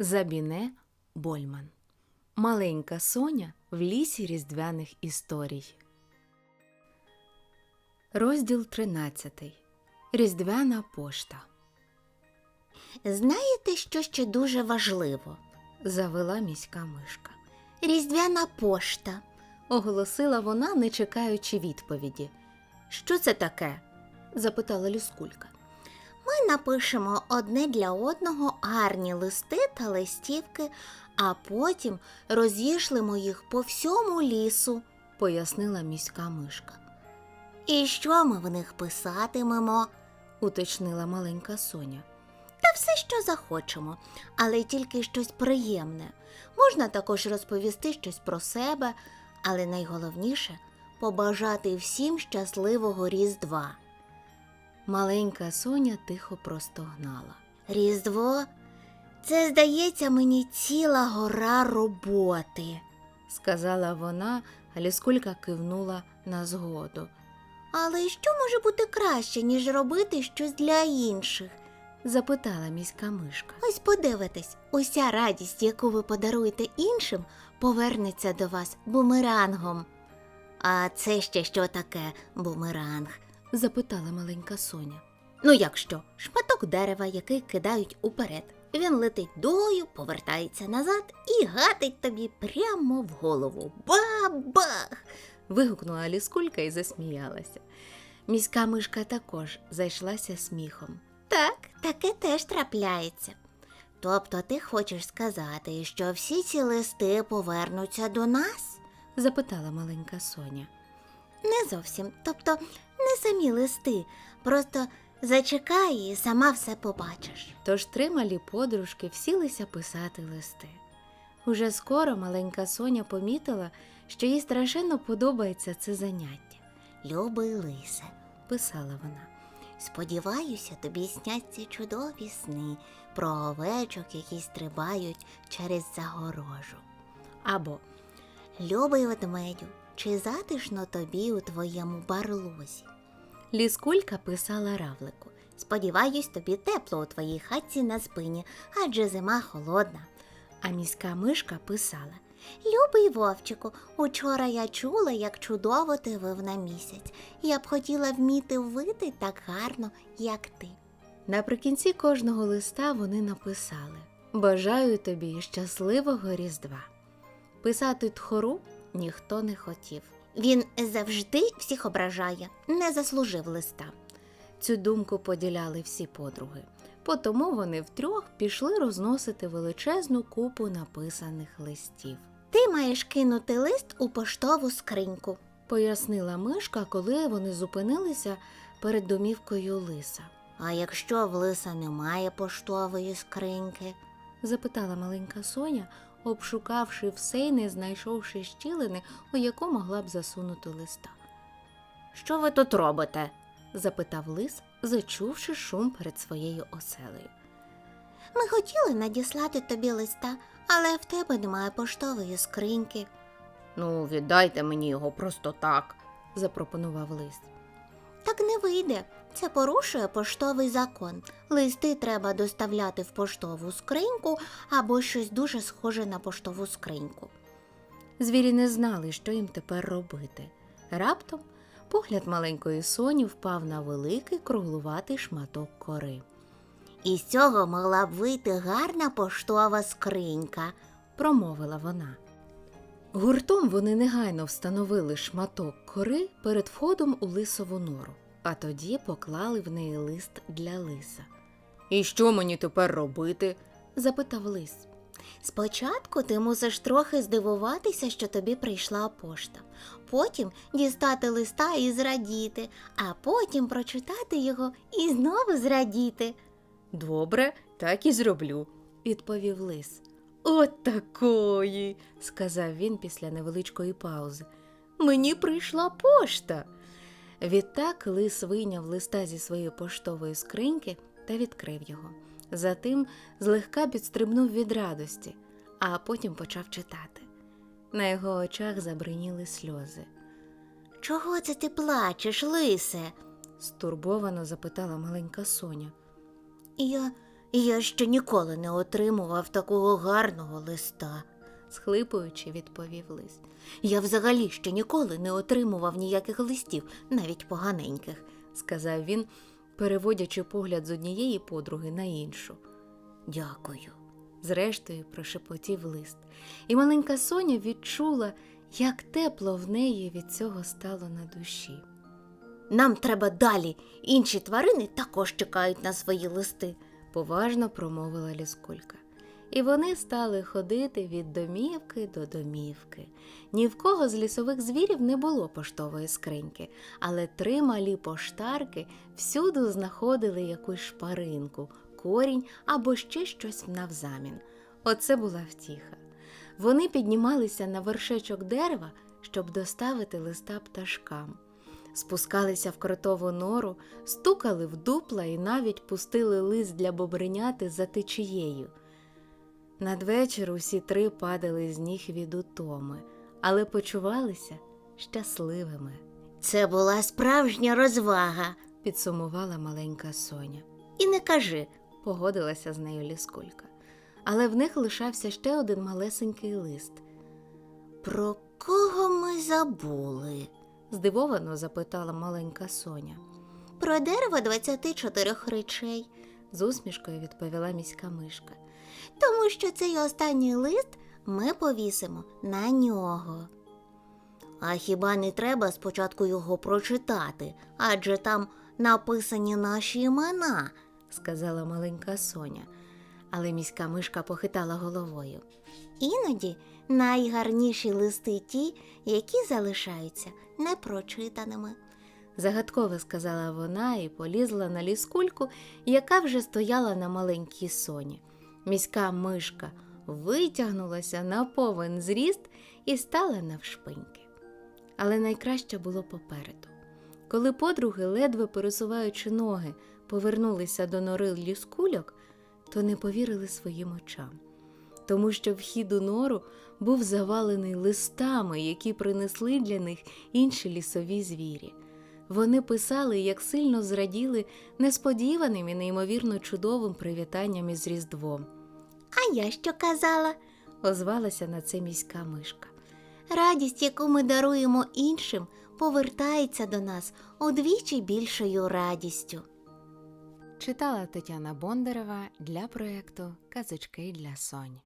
Забіне Больман. Маленька Соня в лісі різдвяних історій. Розділ 13. Різдвяна пошта. Знаєте, що ще дуже важливо? Завела міська мишка. Різдвяна пошта. Оголосила вона, не чекаючи відповіді. Що це таке? запитала ліскулька. Ми напишемо одне для одного гарні листи та листівки, а потім розішлемо їх по всьому лісу. пояснила міська мишка. І що ми в них писатимемо? Уточнила маленька Соня. Та все, що захочемо, але тільки щось приємне. Можна також розповісти щось про себе, але найголовніше побажати всім щасливого Різдва. Маленька Соня тихо простогнала. Різдво це, здається, мені ціла гора роботи. сказала вона, а ліскулька кивнула на згоду. Але що може бути краще, ніж робити щось для інших? Запитала міська мишка. Ось подивитесь, уся радість, яку ви подаруєте іншим, повернеться до вас бумерангом. А це ще що таке бумеранг? Запитала маленька Соня. Ну як що? Шматок дерева, який кидають уперед. Він летить дугою, повертається назад і гатить тобі прямо в голову. Ба-бах! Вигукнула ліскулька і засміялася. Міська мишка також зайшлася сміхом. Так, таке теж трапляється. Тобто ти хочеш сказати, що всі ці листи повернуться до нас? Запитала маленька Соня. Не зовсім. Тобто не самі листи. Просто зачекай і сама все побачиш. Тож три малі подружки всілися писати листи. Уже скоро маленька Соня помітила, що їй страшенно подобається це заняття. Любий лисе, Писала вона. сподіваюся, тобі сняться чудові сни про овечок, які стрибають через загорожу. Або Любий ведмедю, чи затишно тобі у твоєму барлозі? ліскулька писала равлику. Сподіваюсь, тобі тепло у твоїй хатці на спині, адже зима холодна. А міська мишка писала. Любий вовчику, учора я чула, як чудово ти вив на місяць. Я б хотіла вміти вити так гарно, як ти. Наприкінці кожного листа вони написали Бажаю тобі щасливого Різдва. Писати тхору ніхто не хотів. Він завжди всіх ображає, не заслужив листа. Цю думку поділяли всі подруги. Потому вони втрьох пішли розносити величезну купу написаних листів. Ти маєш кинути лист у поштову скриньку. Пояснила мишка, коли вони зупинилися перед домівкою лиса. А якщо в лиса немає поштової скриньки, запитала маленька Соня, обшукавши все й не знайшовши щілини, у яку могла б засунути листа. що ви тут робите? запитав лис, зачувши шум перед своєю оселею. Ми хотіли надіслати тобі листа, але в тебе немає поштової скриньки. Ну, віддайте мені його просто так, запропонував лис. Так не вийде. Це порушує поштовий закон. Листи треба доставляти в поштову скриньку або щось дуже схоже на поштову скриньку. Звірі не знали, що їм тепер робити. Раптом погляд маленької соні впав на великий круглуватий шматок кори. І з цього могла б вийти гарна поштова скринька. промовила вона. Гуртом вони негайно встановили шматок кори перед входом у лисову нору, а тоді поклали в неї лист для лиса. І що мені тепер робити? запитав лис. Спочатку ти мусиш трохи здивуватися, що тобі прийшла пошта. Потім дістати листа і зрадіти, а потім прочитати його і знову зрадіти. Добре, так і зроблю, відповів лис. От такої, сказав він після невеличкої паузи. Мені прийшла пошта. Відтак лис вийняв листа зі своєї поштової скриньки та відкрив його. Затим злегка підстрибнув від радості, а потім почав читати. На його очах забриніли сльози. Чого це ти плачеш, лисе? Стурбовано запитала маленька Соня. Я, Я ще ніколи не отримував такого гарного листа, схлипуючи, відповів лис. Я взагалі ще ніколи не отримував ніяких листів, навіть поганеньких. сказав він, переводячи погляд з однієї подруги на іншу. Дякую. Зрештою, прошепотів лист, і маленька Соня відчула, як тепло в неї від цього стало на душі. Нам треба далі. Інші тварини також чекають на свої листи. поважно промовила ліскулька. І вони стали ходити від домівки до домівки. Ні в кого з лісових звірів не було поштової скриньки, але три малі поштарки всюди знаходили якусь шпаринку, корінь або ще щось навзамін. Оце була втіха. Вони піднімалися на вершечок дерева, щоб доставити листа пташкам. Спускалися в кротову нору, стукали в дупла і навіть пустили лист для бобреняти за течією. Надвечір усі три падали з ніг від утоми, але почувалися щасливими, Це була справжня розвага. підсумувала маленька Соня. І не кажи, Погодилася з нею ліскулька. Але в них лишався ще один малесенький лист. про кого ми забули? Здивовано запитала маленька Соня. Про дерево 24 речей, З усмішкою відповіла міська мишка. Тому що цей останній лист ми повісимо на нього. А хіба не треба спочатку його прочитати, адже там написані наші імена. сказала маленька Соня. Але міська мишка похитала головою. Іноді найгарніші листи ті, які залишаються непрочитаними. Загадково сказала вона і полізла на ліскульку, яка вже стояла на маленькій соні. Міська мишка витягнулася на повен зріст і стала навшпиньки. Але найкраще було попереду. Коли подруги, ледве пересуваючи ноги, повернулися до нори ліскульок, то не повірили своїм очам, тому що вхід у нору був завалений листами, які принесли для них інші лісові звірі. Вони писали, як сильно зраділи несподіваним і неймовірно чудовим привітанням із Різдвом. А я що казала? Озвалася на це міська мишка. Радість, яку ми даруємо іншим, повертається до нас удвічі більшою радістю. Читала Тетяна Бондарева для проєкту Казочки для Сонь.